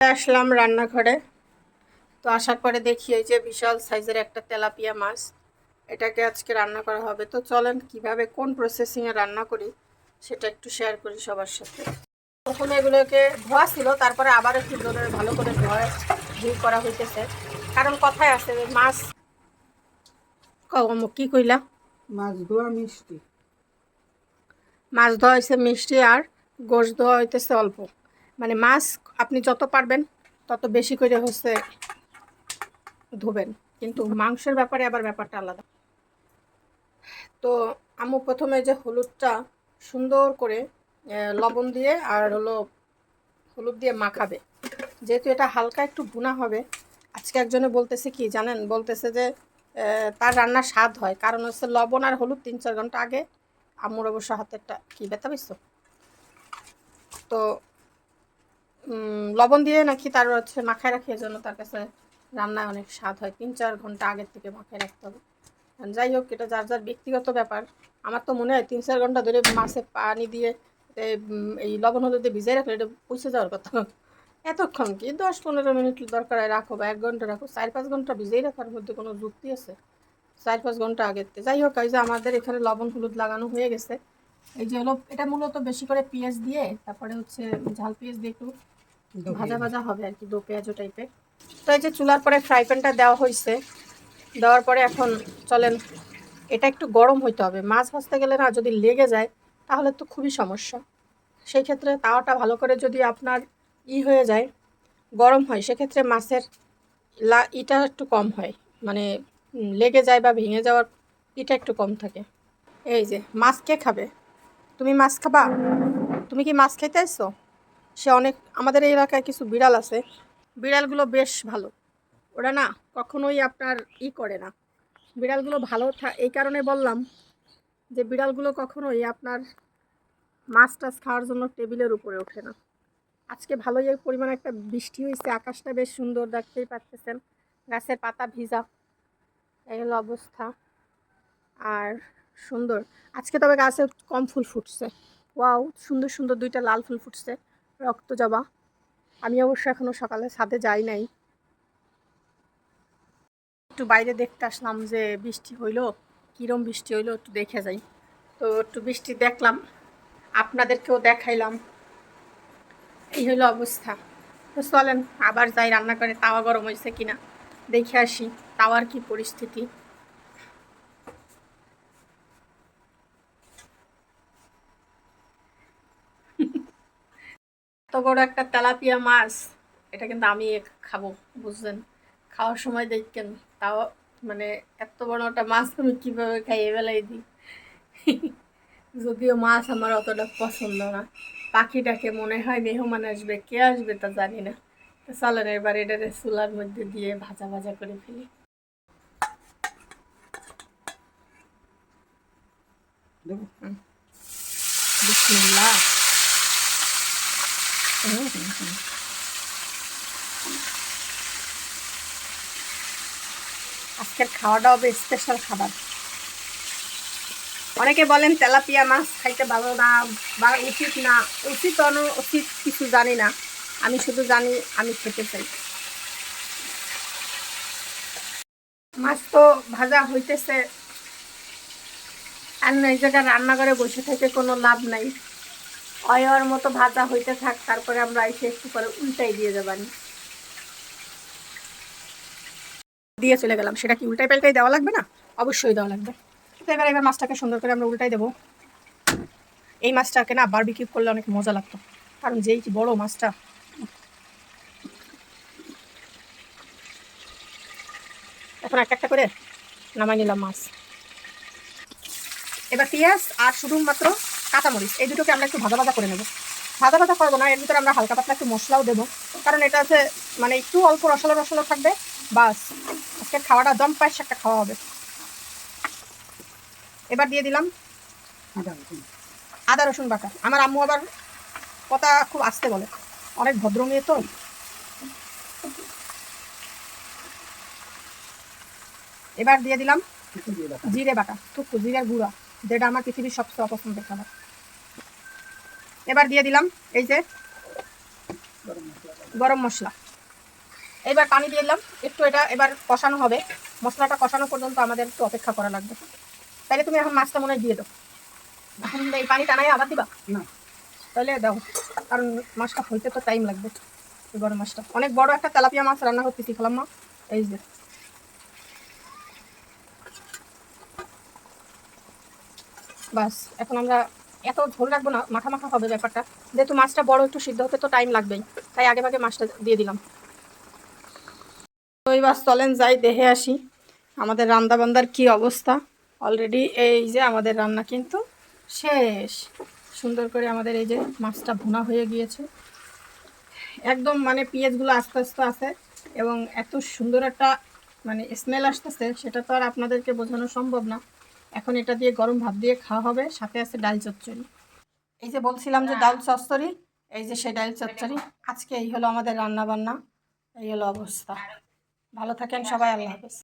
আসলাম রান্নাঘরে। তো আসার পরে দেখি এই যে বিশাল সাইজের একটা তেলাপিয়া মাছ। এটাকে আজকে রান্না করা হবে। তো চলেন কীভাবে কোন প্রসেসিংয়ে রান্না করি সেটা একটু শেয়ার করি সবার সাথে। প্রথমে এগুলোকে ধোয়া ছিল তারপরে আবার একটু ধরে ভালো করে ধোয়া ধুই করা হইতেছে। কারণ কথায় আছে যে মাছ কম কি কইলা? মাছ ধোয়া মিষ্টি। মাছ ধোয়া হয়েছে মিষ্টি আর গোশ ধোয়া হইতেছে অল্প। মানে মাছ আপনি যত পারবেন, তত বেশি করে হচ্ছে ধোবেন। কিন্তু মাংসের ব্যাপারে আবার ব্যাপারটা আলাদা। তো আম্মু প্রথমে যে হলুদটা সুন্দর করে লবণ দিয়ে আর হলো হলুদ দিয়ে মাখাবে। যেহেতু এটা হালকা একটু ভুনা হবে, আজকে একজনে বলতেছে কি জানেন? বলতেছে যে তার রান্নার স্বাদ হয়। কারণ হচ্ছে লবণ আর হলুদ তিন চার ঘণ্টা আগে আম্মুর অবশ্য হাতেরটা কি ব্যথা পেয়েছ তো লবণ দিয়ে নাকি তার হচ্ছে মাখায় রাখি জন্য তার কাছে রান্নায় অনেক স্বাদ হয়। তিন চার ঘণ্টা আগের থেকে মাখায় রাখতে হবে। যাই হোক, এটা যার যার ব্যক্তিগত ব্যাপার। আমার তো মনে হয় তিন চার ঘণ্টা ধরে মাছে পানি দিয়ে এই লবণ হলুদ দিয়ে ভিজাই রাখলে এটা পুষে যাওয়ার কথা। এতক্ষণ কি দশ পনেরো মিনিট দরকার হয় রাখো বা এক ঘণ্টা রাখো? চার পাঁচ ঘণ্টা ভিজেই রাখার মধ্যে কোনো যুক্তি আছে? চার পাঁচ ঘণ্টা আগের যাই হোক, এই যে আমাদের এখানে লবণ হলুদ লাগানো হয়ে গেছে। এই যে হলো, এটা মূলত বেশি করে পেঁয়াজ দিয়ে, তারপরে হচ্ছে ঝাল পেঁয়াজ দিয়ে একটু ভাজা ভাজা হবে আর কি দো পেঁয়াজও টাইপের তো এই যে চুলার পরে ফ্রাই প্যানটা দেওয়া হয়েছে দেওয়ার পরে এখন চলেন এটা একটু গরম হইতে হবে। মাছ ভাজতে গেলে না যদি লেগে যায় তাহলে তো খুবই সমস্যা। সেই ক্ষেত্রে তাওয়াটা ভালো করে যদি আপনার ই হয়ে যায় গরম হয় সেক্ষেত্রে মাছের লা ইটা একটু কম হয়। মানে লেগে যায় বা ভেঙে যাওয়ার ইটা একটু কম থাকে। এই যে মাছ কে খাবে? তুমি মাছ খাবা? তুমি কি মাছ খেতে আসছো? সে অনেক, আমাদের এই এলাকায় কিছু বিড়াল আছে। বিড়ালগুলো বেশ ভালো। ওরা না কখনোই আপনার ই করে না। বিড়ালগুলো ভালো এই কারণে বললাম যে বিড়ালগুলো কখনোই আপনার মাছ টাছ খাওয়ার জন্য টেবিলের উপরে ওঠে না। আজকে ভালোই পরিমাণ একটা বৃষ্টি হয়েছে আকাশটা বেশ সুন্দর, দেখতেই পাচ্ছেন গাছের পাতা ভিজা, এই হলো অবস্থা। আর সুন্দর। আজকে তবে গাছে কম ফুল ফুটছে। ওয়াও, সুন্দর সুন্দর দুইটা লাল ফুল ফুটছে। রক্ত জবা। আমি অবশ্য এখনও সকালে ছাদে যাই নাই। একটু বাইরে দেখতে আসলাম যে বৃষ্টি হইল। কীরম বৃষ্টি হইল একটু দেখে যাই। তো একটু বৃষ্টি দেখলাম, আপনাদেরকেও দেখাইলাম। এই হলো অবস্থা। তো চলেন, আবার যাই রান্না করে তাওয়া গরম হয়েছে কিনা। দেখে আসি, তাওয়ার কি পরিস্থিতি। এত বড় একটা তেলাপিয়া মাছ এটা কিন্তু আমি খাব বুঝলেন? খাওয়ার সময় দেখবেন তাও মানে এত বড় একটা মাছ আমি কীভাবে খাইয়ে বেলাই দিই? যদিও মাছ আমার অতটা পছন্দ না। পাখিটাকে মনে হয় মেহমান আসবে কে আসবে তা জানি না। তো চলেন এবার এটা চুলার মধ্যে দিয়ে ভাজা ভাজা করে ফেলি। বিসমিল্লাহ। আজকের খাওয়াটা হবে স্পেশাল খাবার। অনেকে বলেন তেলাপিয়া মাছ খাইতে ভালো না বা উচিত না। উচিত অনুচিত কিছু জানি না। আমি শুধু জানি আমি খেতে চাই। মাছ তো ভাজা হইতেছে। আর এই জায়গায় রান্নাঘরে বসে থেকে কোনো লাভ নাই। অয়র মতো ভাজা হইতে থাক, তারপরে আমরা এসে একটু পরে উল্টাই দিয়ে যাবানি দিয়ে চলে গেলাম। সেটা কি উল্টাই পাল্টাই দেওয়া লাগবে না? অবশ্যই দেওয়া লাগবে। এবার এবার মাছটাকে সুন্দর করে আমরা উল্টাই দেবো। এই মাছটাকে না বারবিকিউ করলে অনেক মজা লাগতো। কারণ যেই কি বড় মাছটা। এখন একটা একটা করে নামাই নিলাম মাছ। এবার পেঁয়াজ আর শুধুমাত্র কাঁচামরিচ এই দুটোকে আমরা একটু ভাজা ভাজা করে নেব। ভাজা ভাজা করব না এর ভিতরে আমরা হালকা পাতলা একটু মশলাও দেবো। কারণ এটা হচ্ছে মানে একটু অল্প রসালো রসালো থাকবে বাস। আজকে খাওয়াটা দম পায়েস একটা খাওয়া হবে। এবার দিয়ে দিলাম আদা রসুন। বাটা। আমার আম্মু আবার কথা খুব আসতে বলে। অনেক ভদ্র মেয়ে তো। এবার দিয়ে দিলাম জিরে বাটা। টুকু জিরের গুঁড়া। যেটা আমার পৃথিবীর সবচেয়ে অপছন্দের খাবার। এবার দিয়ে দিলাম এই যে গরম মশলা। এবার পানি দিয়ে দিলাম একটু এটা এবার কষানো হবে। মশলাটা কষানো পর্যন্ত আমাদের একটু অপেক্ষা করা লাগবে। তাহলে তুমি এখন মাছটা মনে দিয়ে দাও। এখন এই পানি টানাই আবার দিবা? না। তাহলে দাও কারণ মাছটা হইতে তো টাইম লাগবে গরম মাছটা। অনেক বড় একটা তেলাপিয়া মাছ রান্না করতেছি খালাম মা এই যে। বাস, এখন আমরা এত ঝোল রাখব না, মাখা মাখা হবে ব্যাপারটা। যেহেতু মাছটা বড়, একটু সিদ্ধ হতে তো টাইম লাগবেই, তাই আগে ভাগে মাছটা দিয়ে দিলাম। তো এবার চলেন যাই দেখে আসি। আমাদের রান্না বান্দার কি অবস্থা? অলরেডি এই যে আমাদের রান্না কিন্তু শেষ। সুন্দর করে আমাদের এই যে মাছটা ভুনা হয়ে গিয়েছে। একদম মানে পেঁয়াজগুলো আস্তে আস্তে আছে এবং এত সুন্দর একটা মানে স্মেল আসতেছে, সেটা তো আর আপনাদেরকে বোঝানো সম্ভব না। এখন এটা দিয়ে গরম ভাত দিয়ে খাওয়া হবে, সাথে আছে ডাল চচ্চড়ি। এই যে বলছিলাম যে ডাল চচ্চড়ি, এই যে সেই ডাল চচ্চড়ি, আজকে এই হলো আমাদের রান্নাবান্না, এই হলো অবস্থা। ভালো থাকেন সবাই, আল্লাহ হাফেজ।